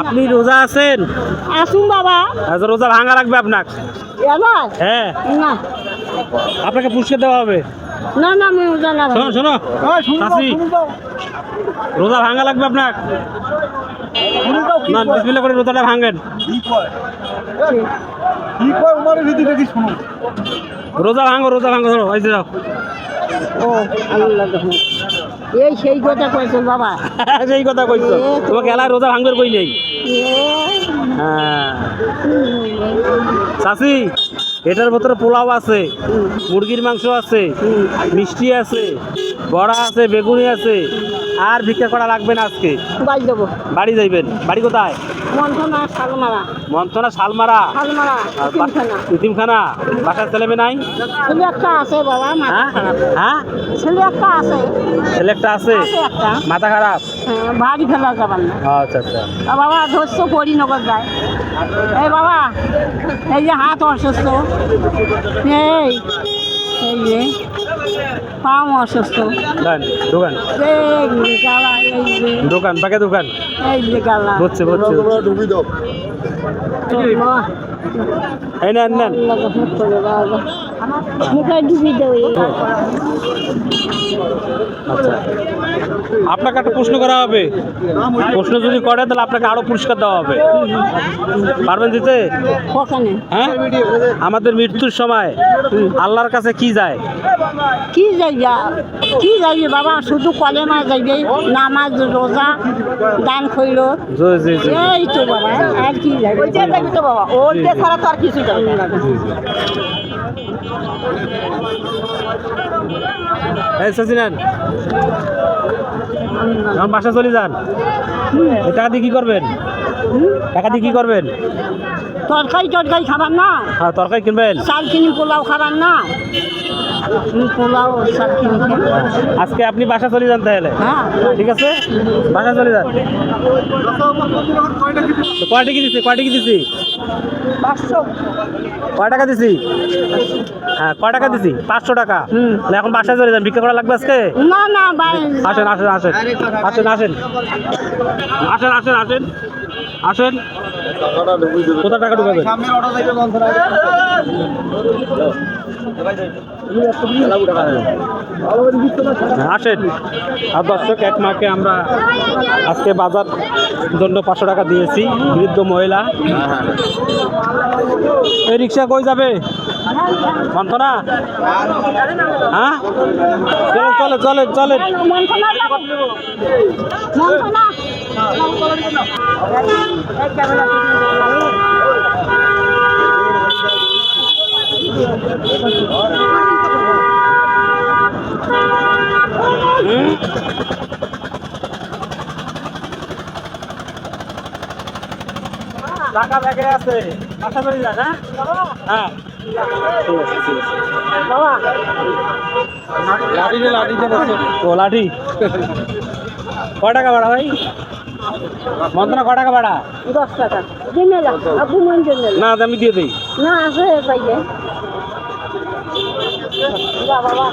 আপনি রোজা আছেন? আসুন বাবা। আচ্ছা রোজা ভাঙা লাগবে আপনার? এবার হ্যাঁ। না। আপনাকে পুরস্কার দেওয়া হবে? না না আমি জানা শোনো শোনো। চাচি রোজা ভাঙা লাগবে আপনার? না বিসমিল্লাহ করে রোজাটা ভাঙেন। রোজা ভাঙো রোজা ভাঙো ধরো এই যাও। ও আল্লাহ। এই সেই কথা কইছেন বাবা। সেই কথা কইছো। তোমাকে এলা রোজা ভাঙবে কই নেই? হ্যাঁ। চাচি এটার ভেতরে পোলাও আছে মুরগির মাংস আছে মিষ্টি আছে বড়া আছে বেগুনি আছে আর ভিক্ষা করা লাগবে না আজকে। বাড়ি যাব। বাড়ি যাইবেন। বাড়ি কোথায়? মন্থনা শালমারা। মন্থনা শালমারা? শালমারা ইতিমখানা বাসার ছেলে মেয়ে নাই? ছেলে একটা আছে বাবা মাথা হ্যাঁ? খারাপ। হ্যাঁ? ছেলে একটা আছে। ছেলে একটা আছে? মাথা খারাপ? হ্যাঁ, বাড়ি ফেলা যাবার না। আচ্ছা আচ্ছা। বাবা ধরছো পরিনগর যায়। এই বাবা এই যে হাত অসুস্থ। এই মেয়ে পাও অসুস্থ। দোকান। দোকান পাকে দোকান। বুঝছে বুঝছে এই নেন নেন। মুখে ডুবি দেবে আচ্ছা। আপনাকে একটা প্রশ্ন করা হবে। প্রশ্ন যদি করে তাহলে আপনাকে আরও পুরস্কার দেওয়া হবে। পারবেন দিতে? হ্যাঁ? আমাদের মৃত্যুর সময় আল্লাহর কাছে কি যায়? কি যাইবা কি যাইবে বাবা শুধু কলেমা যাইবে নামাজ রোজা দান জি এই তো বাবা আর কি যাইবে ওইটা যাইবে তো বাবা ওইটা ছাড়া তো আর কিছু যাবে না এই এখন বাসা চলে যান টাকা দিয়ে কি করবেন? টাকা দিয়ে কি করবেন? তরকারি টরকারি খাবার না। হ্যাঁ তরকারি কিনবেন? চাল কিনি পোলাও খাবার না। পোলাও চাল কিনি আজকে আপনি বাসা চলে যান তাহলে? হ্যাঁ। ঠিক আছে? বাসা চলে যান। তো কি টাকা দিছি কয় টাকা দিছি পাঁচশো কয় টাকা দিছি? হ্যাঁ কয় টাকা দিছি? পাঁচশো টাকা। এখন বাসায় চলে যান। ভিক্ষা করা লাগবে আজকে? না না আসেন আসেন আসেন। আসেন আসেন। আসেন আসেন আসেন। আসেন। কোথায় টাকা ঢুকাবেন? আসেন। আর দর্শক, এক মাকে আমরা আজকে বাজার জন্য পাঁচশো টাকা দিয়েছি, বৃদ্ধ মহিলা। এই রিক্সা কই যাবে? মন্থনা? হ্যাঁ? চলে চলে চলে চলে টাকা ব্যাগে আছে। আশা করি যান হ্যাঁ? হ্যাঁ। ঠিক আছে ঠিক আছে বাবা লাঠি লাঠি ও লাঠি। ক টাকা ভাড়া ভাই? মন্ত্রণা ক টাকা ভাড়া? দশ টাকা। না আমি দিয়ে দিই। না আছে পাইলে বাবা